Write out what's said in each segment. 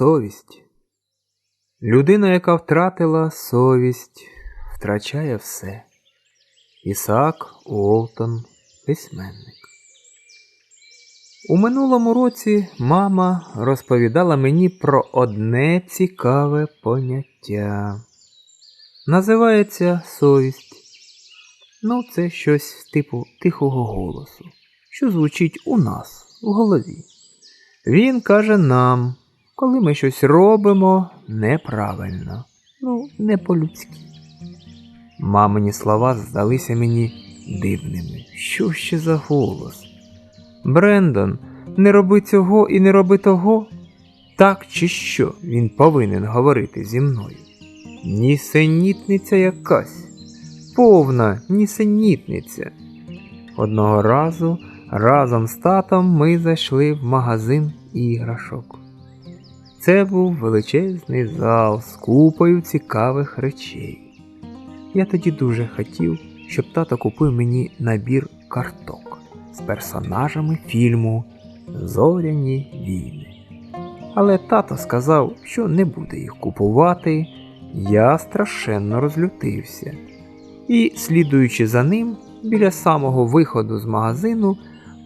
Совість. Людина, яка втратила совість, втрачає все. Ісаак Уолтон, письменник. У минулому році мама розповідала мені про одне цікаве поняття. Називається совість. Ну, це щось типу тихого голосу, що звучить у нас в голові. Він каже нам, коли ми щось робимо неправильно, ну, не по-людськи. Мамині слова здалися мені дивними. Що ще за голос? Брендон, не роби цього і не роби того. Так чи що він повинен говорити зі мною? Нісенітниця якась, повна нісенітниця. Одного разу разом з татом ми зайшли в магазин іграшок. Це був величезний зал з купою цікавих речей. Я тоді дуже хотів, щоб тато купив мені набір карток з персонажами фільму Зоряні війни. Але тато сказав, що не буде їх купувати. Я страшенно розлютився. І, слідуючи за ним, біля самого виходу з магазину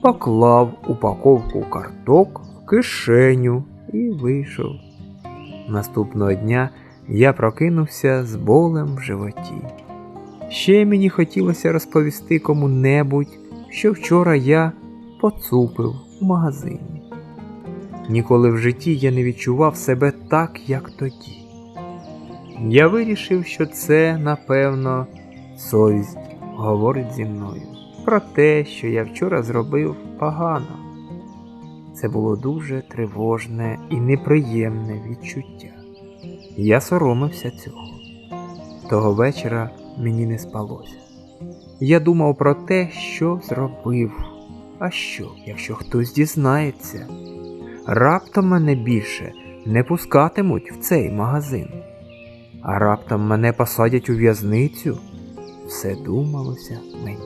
поклав упаковку карток в кишеню і вийшов. Наступного дня я прокинувся з болем в животі. Ще мені хотілося розповісти кому-небудь, що вчора я поцупив у магазині. Ніколи в житті я не відчував себе так, як тоді. Я вирішив, що це, напевно, совість говорить зі мною про те, що я вчора зробив погано. Це було дуже тривожне і неприємне відчуття. Я соромився цього. Того вечора мені не спалося. Я думав про те, що зробив. А що, якщо хтось дізнається? Раптом мене більше не пускатимуть в цей магазин. А раптом мене посадять у в'язницю. Все думалося мені.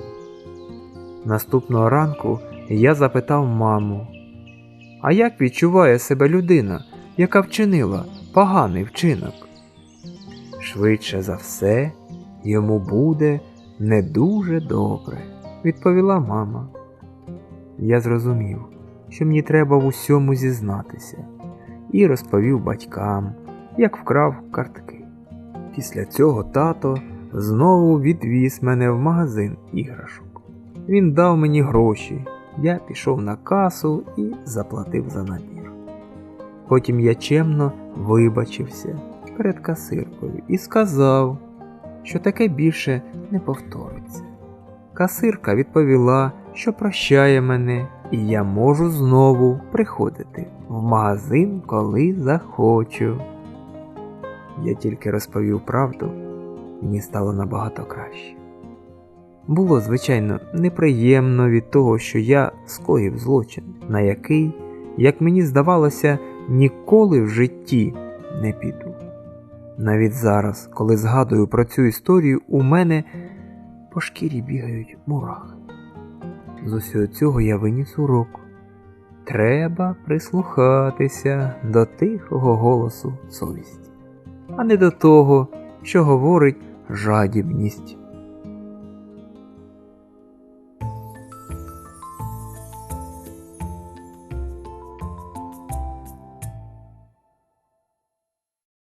Наступного ранку я запитав маму, а як відчуває себе людина, яка вчинила поганий вчинок? Швидше за все, йому буде не дуже добре, відповіла мама. Я зрозумів, що мені треба в усьому зізнатися, і розповів батькам, як вкрав картки. Після цього тато знову відвіз мене в магазин іграшок. Він дав мені гроші, я пішов на касу і заплатив за набір. Потім я чемно вибачився перед касиркою і сказав, що таке більше не повториться. Касирка відповіла, що прощає мене, і я можу знову приходити в магазин, коли захочу. Я тільки розповів правду, мені стало набагато краще. Було, звичайно, неприємно від того, що я скоїв злочин, на який, як мені здавалося, ніколи в житті не піду. Навіть зараз, коли згадую про цю історію, у мене по шкірі бігають мурахи. З усього цього я виніс урок. Треба прислухатися до тихого голосу совісті, а не до того, що говорить жадібність